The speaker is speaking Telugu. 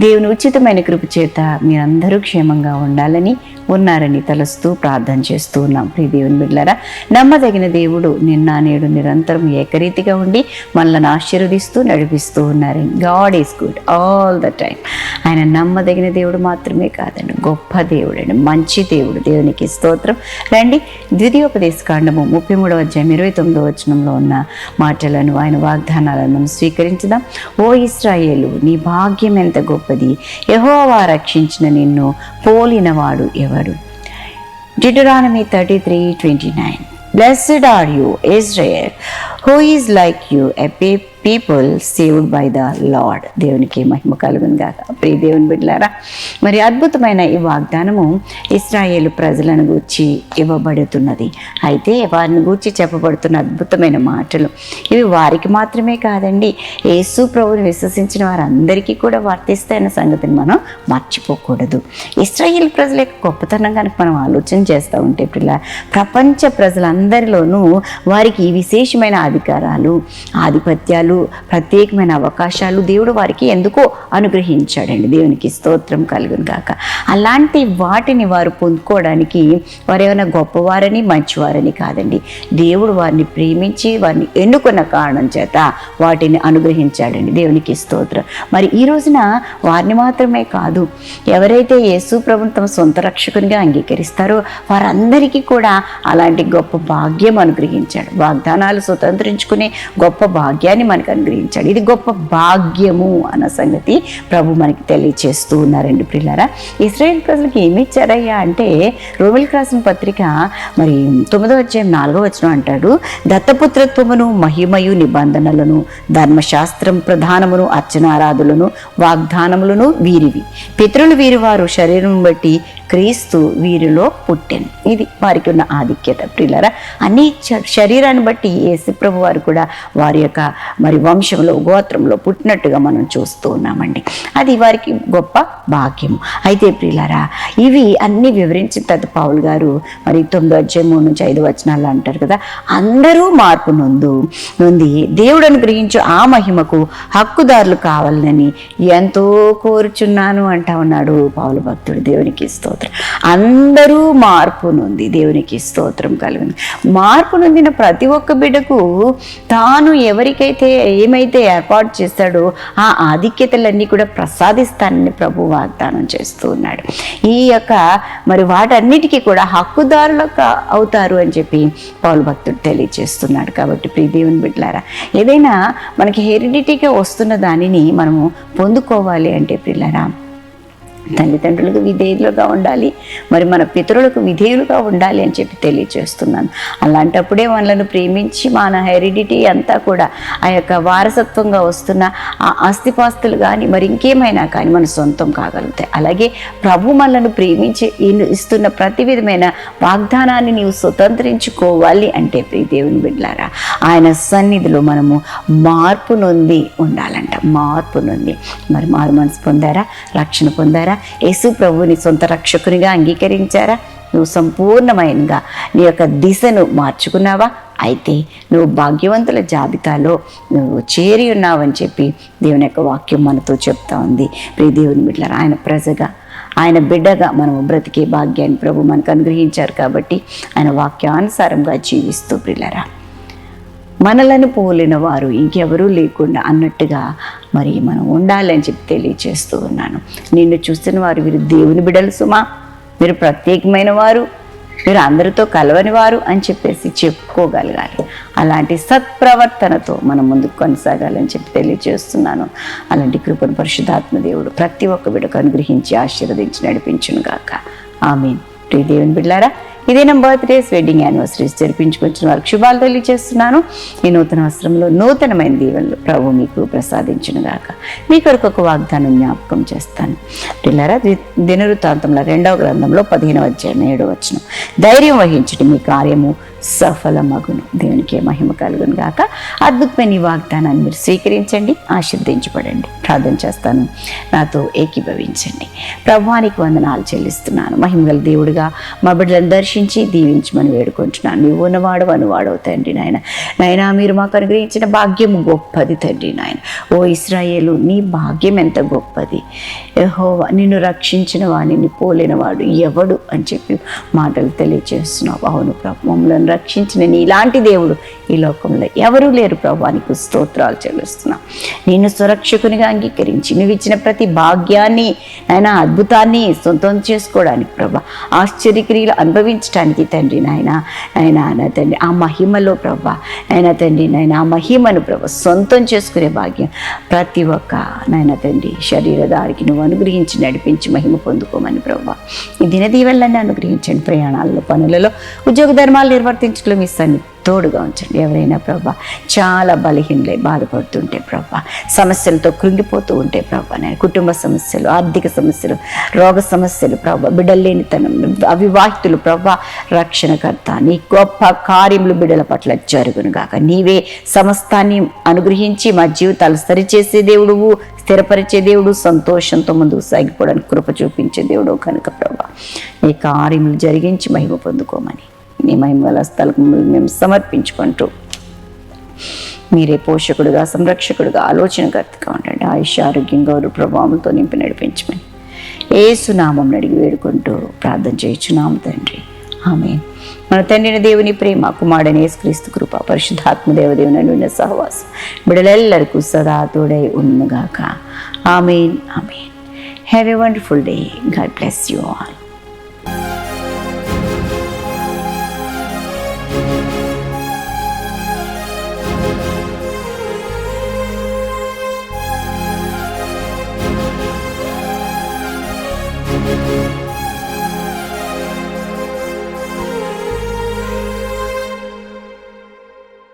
దేవుని ఉచితమైన కృప చేత మీరందరూ క్షేమంగా ఉండాలని ఉన్నారని తలస్తూ ప్రార్థన చేస్తూ ఉన్నాం. ప్రియ దేవుని బిడ్డారా నమ్మదగిన దేవుడు నిన్న నేడు నిరంతరం ఏకరీతిగా ఉండి మనల్ని ఆశీర్వదిస్తూ నడిపిస్తూ ఉన్నారని. God is good all the time ఆయన నమ్మదగిన దేవుడు మాత్రమే కాదండి గొప్ప దేవుడు అండి మంచి దేవుడు. దేవునికి స్తోత్రం. రండి ద్వితీయోపదేశ కాండము ముప్పై మూడవ అధ్యాయం ఇరవై తొమ్మిదవ వచనంలో ఉన్న మాటలను ఆయన వాగ్దానాలను మనం స్వీకరించుదాం. ఓ ఇస్రాయేలు నీ భాగ్యం ఎంత గొప్పది. యహోవా రక్షించిన నిన్ను పోలినవాడు ఎవడు? Deuteronomy thirty three twenty nine blessed are you Israel who is like you a people people saved by the Lord దేవునికి మహిమ కలుగును గాక. ప్రియ దేవుని బిడ్డలారా మరి అద్భుతమైన ఈ వాగ్దానము ఇస్రాయేల్ ప్రజలను గూర్చి ఇవ్వబడుతున్నది. అయితే వారిని గూర్చి చెప్పబడుతున్న అద్భుతమైన మాటలు ఇవి వారికి మాత్రమే కాదండి. యేసు ప్రభుని విశ్వసించిన వారందరికీ కూడా వర్తిస్తాయన్న సంగతిని మనం మర్చిపోకూడదు. ఇస్రాయేల్ ప్రజల యొక్క గొప్పతనం కనుక మనం ఆలోచన చేస్తూ ఉంటే పిల్ల ప్రపంచ ప్రజలందరిలోనూ వారికి విశేషమైన అధికారాలు ఆధిపత్యాలు ప్రత్యేకమైన అవకాశాలు దేవుడు వారికి ఎందుకో అనుగ్రహించాడండి. దేవునికి స్తోత్రం కలుగును కాక అలాంటి వాటిని వారు పొందుకోవడానికి వారు ఏమైనా గొప్పవారని మంచివారని కాదండి. దేవుడు వారిని ప్రేమించి వారిని ఎన్నుకున్న కారణం చేత వాటిని అనుగ్రహించాడండి. దేవునికి స్తోత్రం. మరి ఈ రోజున వారిని మాత్రమే కాదు ఎవరైతే యేసు ప్రభుని తమ సొంత రక్షకునిగా అంగీకరిస్తారో వారందరికీ కూడా అలాంటి గొప్ప భాగ్యం అనుగ్రహించాడు. వాగ్దానాలు స్వతంత్రించుకునే గొప్ప భాగ్యాన్ని మనకి అనుగ్రహించాడు. ఇది గొప్ప భాగ్యము అన్న సంగతి ప్రభు మనకి తెలియచేస్తూ ఉన్నారండి పిల్లరా ఇస్రాయేల్ ప్రజలకు ఏమి ఇచ్చారయ్యా అంటే రోమిల్ రాసిన పత్రిక మరి తొమ్మిదో అధ్యాయం నాలుగో వచనం అంటాడు దత్తపుత్రత్వమును మహిమయు నిబంధనలను ధర్మశాస్త్రం ప్రధానమును అర్చనారాధులను వాగ్దానములను వీరివి. పితరులు వీరి వారు శరీరం బట్టి క్రీస్తు వీరిలో పుట్టెను. ఇది వారికి ఉన్న ఆధిక్యత ప్రియులరా. అన్ని శరీరాన్ని బట్టి యేసుప్రభు వారు కూడా వారి యొక్క మరి వంశంలో గోత్రంలో పుట్టినట్టుగా మనం చూస్తూ ఉన్నామండి. అది వారికి గొప్ప భాగ్యం. అయితే ప్రియులారా ఇవి అన్ని వివరించిన తర్వాత పావులు గారు మరి తొమ్మిదో అధ్యాయం మూడు నుంచి ఐదు వచనాలు అంటారు కదా అందరూ మార్పు నొందు నొంది దేవుడు అనుగ్రహించు ఆ మహిమకు హక్కుదారులు కావాలని ఎంతో కోరుచున్నాను అంటా ఉన్నాడు పావులు భక్తుడు. దేవునికి స్తోత్రం. అందరూ మార్పు నొంది దేవునికి స్తోత్రం కలిగింది మార్పు నొందిన ప్రతి ఒక్క బిడ్డకు తాను ఎవరికైతే ఏమైతే ఏర్పాటు చేస్తాడో ఆ ఆధిక్యతలన్నీ కూడా ప్రసాదిస్తానని ప్రభు వాగ్దానం చేస్తూ ఉన్నాడు. ఈ యొక్క మరి వాటన్నిటికీ కూడా హక్కుదారులు అవుతారు అని చెప్పి పౌలు భక్తుడు తెలియజేస్తున్నాడు కాబట్టి ప్రియ దేవుని బిడ్డలారా ఏదైనా మనకి హెరిడిటీగా వస్తున్న దానిని మనము పొందుకోవాలి అంటే పిల్లరా తల్లిదండ్రులకు విధేయులుగా ఉండాలి మరి మన పితరులకు విధేయులుగా ఉండాలి అని చెప్పి తెలియజేస్తున్నాను అలాంటప్పుడే మనలను ప్రేమించి మన హెరిడిటీ అంతా కూడా ఆ యొక్క వారసత్వంగా వస్తున్న ఆ ఆస్తిపాస్తులు కానీ మరి ఇంకేమైనా కానీ మన సొంతం కాగలుగుతాయి. అలాగే ప్రభు మనలను ప్రేమించి ఇస్తున్న ప్రతి విధమైన వాగ్దానాన్ని నీవు స్వతంత్రించుకోవాలి అంటే ప్రీ దేవుని బిడ్లారా ఆయన సన్నిధిలో మనము మార్పు నొంది ఉండాలంట. మార్పు నొంది. మరి మారు మనసు పొందారా? రక్షణ పొందారా? యేసు ప్రభుని సొంత రక్షకునిగా అంగీకరించారా? నువ్వు సంపూర్ణమైనగా నీ యొక్క దిశను మార్చుకున్నావా? అయితే నువ్వు భాగ్యవంతుల జాబితాలో నువ్వు చేరి ఉన్నావని చెప్పి దేవుని యొక్క వాక్యం మనతో చెప్తా ఉంది. ప్రియ దేవుని బిడ్డలారా ఆయన ప్రజగా ఆయన బిడ్డగా మనము బ్రతికే భాగ్యాన్ని ప్రభు మనకు అనుగ్రహించారు కాబట్టి ఆయన వాక్యానుసారంగా జీవిస్తూ ప్రిల్లరా మనలను పోలిన వారు ఇంకెవరూ లేకుండా అన్నట్టుగా మరి మనం ఉండాలని చెప్పి తెలియచేస్తూ ఉన్నాను. నిన్ను చూస్తున్న వారు వీరు దేవుని బిడలు సుమా. మీరు ప్రత్యేకమైన వారు. మీరు అందరితో కలవని వారు అని చెప్పేసి చెప్పుకోగలగాలి. అలాంటి సత్ప్రవర్తనతో మనం ముందుకు కొనసాగాలని చెప్పి తెలియజేస్తున్నాను అలాంటి కృపను పరిశుద్ధాత్మ దేవుడు ప్రతి ఒక్క బిడకు అనుగ్రహించి ఆశీర్వదించి నడిపించును గాక ఆమె ప్రియ దేవుని బిడ్డారా ఇదే నా బర్త్డేస్ వెడ్డింగ్ యానివర్సరీస్ జరిపించుకొచ్చిన వారికి శుభాలు తెలియజేస్తున్నాను. ఈ నూతన వస్త్రంలో నూతనమైన దీవెనలు ప్రభు మీకు ప్రసాదించిన గాక. మీ కొరకు ఒక వాగ్దానం జ్ఞాపకం చేస్తాను. పిల్లరా దినవృత్తాంతంలో రెండవ గ్రంథంలో పదిహేనవ అధ్యాయం ఏడవ వచ్చిన ధైర్యం వహించడం మీ కార్యము సఫలమగును. దేవునికి మహిమ కలుగును గాక. అద్భుతమైన ఈ వాగ్దానాన్ని మీరు స్వీకరించండి ఆశీర్దించబడండి ప్రార్థన చేస్తాను. నాతో ఏకీభవించండి. ప్రభువానికి వందనాలు చెల్లిస్తున్నాను. మహిమగల దేవుడిగా మా బిడ్డలందరి దర్శించి దీవించమని వేడుకుంటున్నాను. నీవు ఉన్నవాడు అనువాడవు తండ్రి నాయన. నైనా మీరు మాకు అనుగ్రహించిన భాగ్యం గొప్పది తండ్రి నాయన. ఓ ఇస్రాయేలు నీ భాగ్యం ఎంత గొప్పది. యెహోవా నిన్ను రక్షించిన వాడిని పోలేనవాడు ఎవడు అని చెప్పి మాటలు తెలియజేస్తున్నావు అవును ప్రభు మమ్మల్ని రక్షించిన నీలాంటి దేవుడు ఈ లోకంలో ఎవరూ లేరు ప్రభానికి స్తోత్రాలు చెల్లిస్తున్నాం. నిన్ను సురక్షకునిగా అంగీకరించి నువ్వు ఇచ్చిన ప్రతి భాగ్యాన్ని ఆయన అద్భుతాన్ని సొంతం చేసుకోవడానికి ప్రభా ఆశ్చర్యక్రియలు అనుభవించడానికి తండ్రి నాయన. ఆయన నా తండ్రి ఆ మహిమలో ప్రభా ఆయన తండ్రి నాయన ఆ మహిమను ప్రభా సొంతం చేసుకునే భాగ్యం ప్రతి ఒక్క నాయన తండ్రి శరీరదారికి నువ్వు అనుగ్రహించి నడిపించి మహిమ పొందుకోమని ప్రభా. ఈ దినదీవెళ్ళని అనుగ్రహించండి ప్రయాణాల్లో పనులలో ఉద్యోగ ధర్మాలు నిర్వర్తించడం మీ సన్ని తోడుగా ఉంచండి. ఎవరైనా ప్రభా చాలా బలహీనలై బాధపడుతుంటే ప్రభా సమస్యలతో కృంగిపోతూ ఉంటే ప్రభా నేను కుటుంబ సమస్యలు ఆర్థిక సమస్యలు రోగ సమస్యలు ప్రభా బిడ్డలు లేనితనం అవివాహితులు ప్రభా రక్షణకర్త నీ గొప్ప కార్యములు బిడ్డల పట్ల జరుగును గాక. నీవే సమస్తాన్ని అనుగ్రహించి మా జీవితాలు సరిచేసే దేవుడువు స్థిరపరిచే దేవుడు సంతోషంతో ముందుకు సాగిపోవడానికి కృప చూపించే దేవుడు కనుక ప్రభా. నీ కార్యములు జరిగించి మహిమ పొందుకోమని నీ మహిమల స్థలకు మేము సమర్పించుకుంటూ మీరే పోషకుడుగా సంరక్షకుడుగా ఆలోచనకర్తగా ఉండండి. ఆయుష్ ఆరోగ్యం గౌరవ ప్రభావంతో నింపి నడిపించమని ఏ సునామం అడిగి వేడుకుంటూ ప్రార్థన చేయించున్నాము తండ్రి. ఆమె మన తండ్రిని దేవుని ప్రేమ కుమారుడని యేసుక్రీస్తు కృప పరిశుద్ధాత్మ దేవదేవుని అనున్న సహవాసం బిడలెల్లరికూ సదా తోడై ఉన్నగాక amen. Amen. Have a wonderful day God bless you all